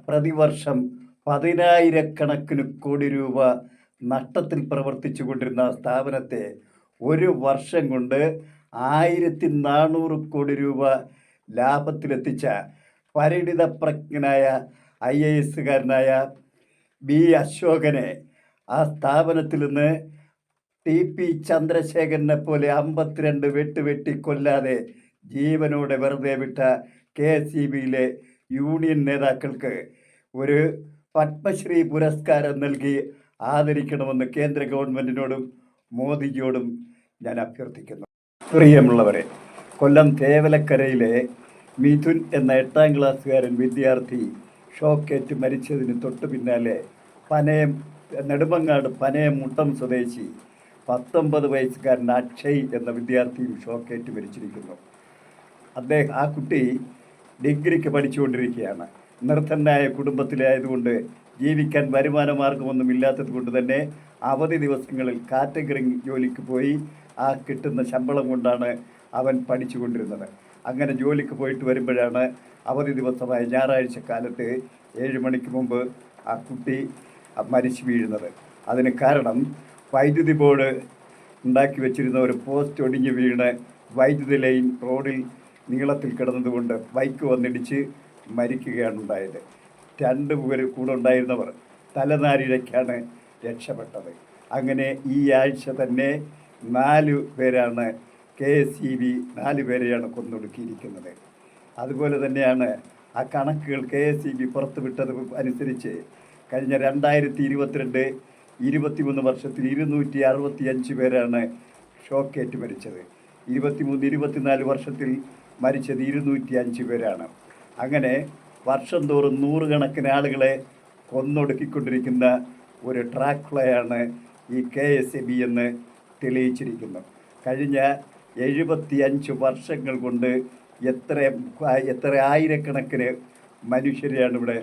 പ്രതിവർഷം പതിനായിരക്കണക്കിന് കോടി രൂപ നഷ്ടത്തിൽ പ്രവർത്തിച്ചു കൊണ്ടിരുന്ന സ്ഥാപനത്തെ ഒരു വർഷം കൊണ്ട് ആയിരത്തി നാനൂറ് കോടി രൂപ ലാഭത്തിലെത്തിച്ച പരിണിത പ്രജ്ഞനായ ഐ എ എസുകാരനായ ബി അശോകനെ ആ സ്ഥാപനത്തിൽ നിന്ന് ടി പി ചന്ദ്രശേഖരനെ പോലെ അമ്പത്തിരണ്ട് വെട്ടുവെട്ടി കൊല്ലാതെ ജീവനോടെ വെറുതെ വിട്ട കെ എസ് ഇ ബിയിലെ യൂണിയൻ നേതാക്കൾക്ക് ഒരു പത്മശ്രീ പുരസ്കാരം നൽകി ആദരിക്കണമെന്ന് കേന്ദ്ര ഗവൺമെന്റിനോടും മോദിജിയോടും ഞാൻ അഭ്യർത്ഥിക്കുന്നു. പ്രിയമുള്ളവരെ കൊല്ലം തേവലക്കരയിലെ മിഥുൻ എന്ന എട്ടാം ക്ലാസ്സുകാരൻ വിദ്യാർത്ഥി ഷോക്കേറ്റ് മരിച്ചതിന് തൊട്ടു പിന്നാലെ പനയം നെടുമങ്ങാട് പനയം മുട്ടം സ്വദേശി പത്തൊമ്പത് വയസ്സുകാരൻ അക്ഷയ് എന്ന വിദ്യാർത്ഥിയും ഷോക്കേറ്റ് മരിച്ചിരിക്കുന്നു. അദ്ദേഹം ആ കുട്ടി ഡിഗ്രിക്ക് പഠിച്ചുകൊണ്ടിരിക്കുകയാണ്. നിർദ്ധനായ കുടുംബത്തിലായതുകൊണ്ട് ജീവിക്കാൻ വരുമാന മാർഗമൊന്നും ഇല്ലാത്തത് കൊണ്ട് തന്നെ അവധി ദിവസങ്ങളിൽ കാറ്റഗറി ജോലിക്ക് പോയി ആ കിട്ടുന്ന ശമ്പളം കൊണ്ടാണ് അവൻ പഠിച്ചുകൊണ്ടിരുന്നത്. അങ്ങനെ ജോലിക്ക് പോയിട്ട് വരുമ്പോഴാണ് അവധി ദിവസമായ ഞായറാഴ്ച കാലത്ത് ഏഴ് മണിക്ക് മുമ്പ് ആ കുട്ടി മരിച്ചു വീഴുന്നത്. അതിന് കാരണം വൈദ്യുതി ബോർഡ് ഉണ്ടാക്കി വെച്ചിരുന്ന ഒരു പോസ്റ്റ് ഒടിഞ്ഞു വീണ് വൈദ്യുതി ലൈൻ റോഡിൽ നീളത്തിൽ കിടന്നതുകൊണ്ട് ബൈക്ക് വന്നിടിച്ച് മരിക്കുകയാണ് ഉണ്ടായത്. രണ്ട് പേര് കൂടെ ഉണ്ടായിരുന്നവർ തലനാരിഴയ്ക്കാണ് രക്ഷപ്പെട്ടത്. അങ്ങനെ ഈ ആഴ്ച തന്നെ നാല് പേരാണ് കെ എസ് ഇ ബി നാല് പേരെയാണ് കൊന്നൊടുക്കിയിരിക്കുന്നത്. അതുപോലെ തന്നെയാണ് ആ കണക്കുകൾ കെ എസ് ഇ ബി പുറത്തുവിട്ടത് അനുസരിച്ച് കഴിഞ്ഞ രണ്ടായിരത്തി ഇരുപത്തിരണ്ട് ഇരുപത്തിമൂന്ന് വർഷത്തിൽ ഇരുന്നൂറ്റി അറുപത്തി അഞ്ച് പേരാണ് ഷോക്കേറ്റ് മരിച്ചത്. ഇരുപത്തിമൂന്ന് ഇരുപത്തിനാല് വർഷത്തിൽ മരിച്ചത് ഇരുന്നൂറ്റി അഞ്ച് പേരാണ്. അങ്ങനെ വർഷം തോറും നൂറുകണക്കിന് ആളുകളെ കൊന്നൊടുക്കിക്കൊണ്ടിരിക്കുന്ന ഒരു ട്രാക്കുളയാണ് ഈ കെ എസ് എ ബി എന്ന് തെളിയിച്ചിരിക്കുന്നു. കഴിഞ്ഞ എഴുപത്തി അഞ്ച് വർഷങ്ങൾ കൊണ്ട് എത്ര എത്ര ആയിരക്കണക്കിന് മനുഷ്യരെയാണ് ഇവിടെ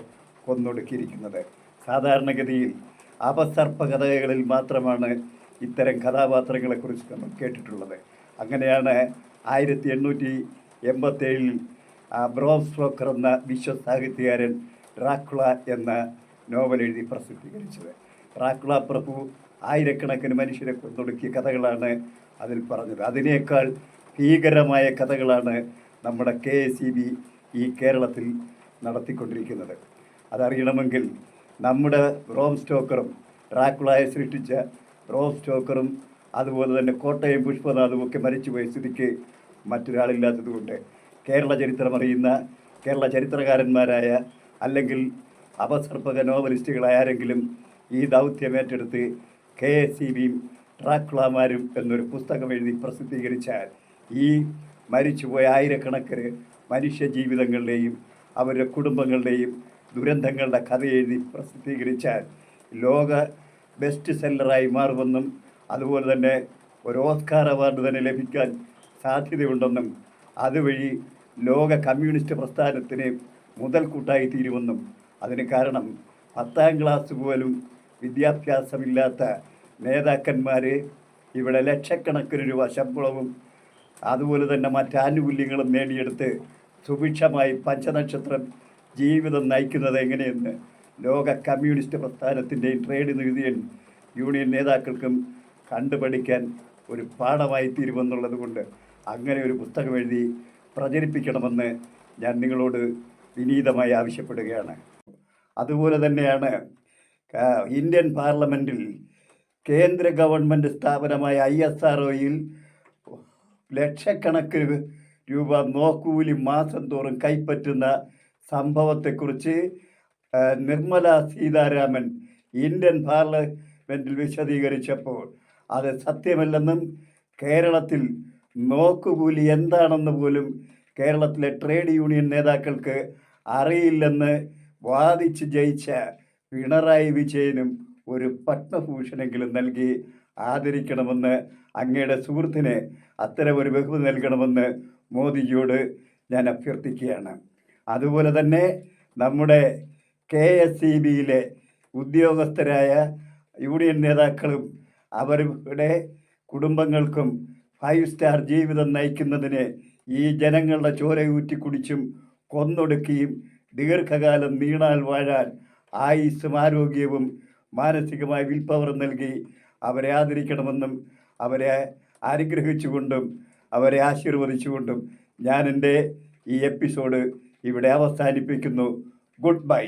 കൊന്നൊടുക്കിയിരിക്കുന്നത്. സാധാരണഗതിയിൽ അപസർപ്പ കഥകളിൽ മാത്രമാണ് ഇത്തരം കഥാപാത്രങ്ങളെക്കുറിച്ച് കേട്ടിട്ടുള്ളത്. അങ്ങനെയാണ് ആയിരത്തി എണ്ണൂറ്റി എൺപത്തേഴിൽ ബ്രോം സ്ട്രോക്കർ എന്ന വിശ്വസാഹിത്യകാരൻ ഡ്രാക്കുള എന്ന നോവൽ എഴുതി പ്രസിദ്ധീകരിച്ചത്. ഡ്രാക്കുള പ്രഭു ആയിരക്കണക്കിന് മനുഷ്യരെ കൊന്നൊടുക്കിയ കഥകളാണ് അതിൽ പറഞ്ഞത്. അതിനേക്കാൾ ഭീകരമായ കഥകളാണ് നമ്മുടെ കെ എസ് ഇ ബി ഈ കേരളത്തിൽ നടത്തിക്കൊണ്ടിരിക്കുന്നത്. അതറിയണമെങ്കിൽ നമ്മുടെ റോം സ്റ്റോക്കറും ഡ്രാക്കുളായെ സൃഷ്ടിച്ച റോം സ്റ്റോക്കറും അതുപോലെ തന്നെ കോട്ടയം പുഷ്പനാഥും ഒക്കെ മരിച്ചുപോയ സ്ഥിതിക്ക് മറ്റൊരാളില്ലാത്തതുകൊണ്ട് കേരള ചരിത്രമറിയുന്ന കേരള ചരിത്രകാരന്മാരായ അല്ലെങ്കിൽ അപസർപ്പക നോവലിസ്റ്റുകളായ ആരെങ്കിലും ഈ ദൗത്യം ഏറ്റെടുത്ത് കെ എസ് സി ബിയും ട്രാക്കുളമാരും എന്നൊരു പുസ്തകം എഴുതി പ്രസിദ്ധീകരിച്ചാൽ ഈ മരിച്ചുപോയ ആയിരക്കണക്കിന് മനുഷ്യ ജീവിതങ്ങളുടെയും അവരുടെ കുടുംബങ്ങളുടെയും ദുരന്തങ്ങളുടെ കഥ എഴുതി പ്രസിദ്ധീകരിച്ചാൽ ലോക ബെസ്റ്റ് സെല്ലറായി മാറുമെന്നും അതുപോലെ തന്നെ ഒരു ഓസ്കാർ അവാർഡ് തന്നെ ലഭിക്കാൻ സാധ്യതയുണ്ടെന്നും അതുവഴി ലോക കമ്മ്യൂണിസ്റ്റ് പ്രസ്ഥാനത്തിന് മുതൽക്കൂട്ടായി തീരുമെന്നും അതിന് കാരണം പത്താം ക്ലാസ് പോലും വിദ്യാഭ്യാസമില്ലാത്ത നേതാക്കന്മാർ ഇവിടെ ലക്ഷക്കണക്കിന് രൂപ ശമ്പളവും അതുപോലെ തന്നെ മറ്റാനുകൂല്യങ്ങളും നേടിയെടുത്ത് സുഭിക്ഷമായി പഞ്ചനക്ഷത്രം ജീവിതം നയിക്കുന്നത് എങ്ങനെയെന്ന് ലോക കമ്മ്യൂണിസ്റ്റ് പ്രസ്ഥാനത്തിന്റെയും ട്രേഡ് യൂണിയൻ യൂണിയൻ നേതാക്കൾക്കും കണ്ടുപഠിക്കാൻ ഒരു പാഠമായി തീരുമെന്നുള്ളത് കൊണ്ട് അങ്ങനെ ഒരു പുസ്തകം എഴുതി പ്രചരിപ്പിക്കണമെന്ന് ഞാൻ നിങ്ങളോട് വിനീതമായി ആവശ്യപ്പെടുകയാണ്. അതുപോലെ തന്നെയാണ് ഇന്ത്യൻ പാർലമെന്റിൽ കേന്ദ്ര ഗവൺമെന്റ് സ്ഥാപനമായ ഐ എസ് ആർ ഒയിൽ ലക്ഷക്കണക്കിന് രൂപ നോക്കൂലി മാസം തോറും കൈപ്പറ്റുന്ന സംഭവത്തെക്കുറിച്ച് നിർമ്മല സീതാരാമൻ ഇന്ത്യൻ പാർലമെന്റിൽ വിശദീകരിച്ചപ്പോൾ അത് സത്യമല്ലെന്നും കേരളത്തിൽ നോക്കുകൂലി എന്താണെന്ന് പോലും കേരളത്തിലെ ട്രേഡ് യൂണിയൻ നേതാക്കൾക്ക് അറിയില്ലെന്ന് വാദിച്ച് ജയിച്ച പിണറായി വിജയനും ഒരു പത്മഭൂഷണെങ്കിലും നൽകി ആദരിക്കണമെന്ന് അങ്ങയുടെ സുഹൃത്തിന് അത്തരം ഒരു ബഹുമതി നൽകണമെന്ന് മോദിജിയോട് ഞാൻ അഭ്യർത്ഥിക്കുകയാണ്. അതുപോലെ തന്നെ നമ്മുടെ കെ എസ് ഇ ബിയിലെ ഉദ്യോഗസ്ഥരായ യൂണിയൻ നേതാക്കളും അവരുടെ കുടുംബങ്ങൾക്കും ഫൈവ് സ്റ്റാർ ജീവിതം നയിക്കുന്നതിന് ഈ ജനങ്ങളുടെ ചോര ഊറ്റി കുടിച്ചും കൊന്നൊടുക്കിയും ദീർഘകാലം നീണാൽ വാഴാൻ ആയുസ്സും ആരോഗ്യവും മാനസികമായ വിൽപ്പവർ നൽകി അവരെ ആദരിക്കണമെന്നും അവരെ അനുഗ്രഹിച്ചുകൊണ്ടും അവരെ ആശീർവദിച്ചുകൊണ്ടും ഞാൻ എന്റെ ഈ എപ്പിസോഡ് ഇവിടെ അവസാനിപ്പിക്കുന്നു. Good bye.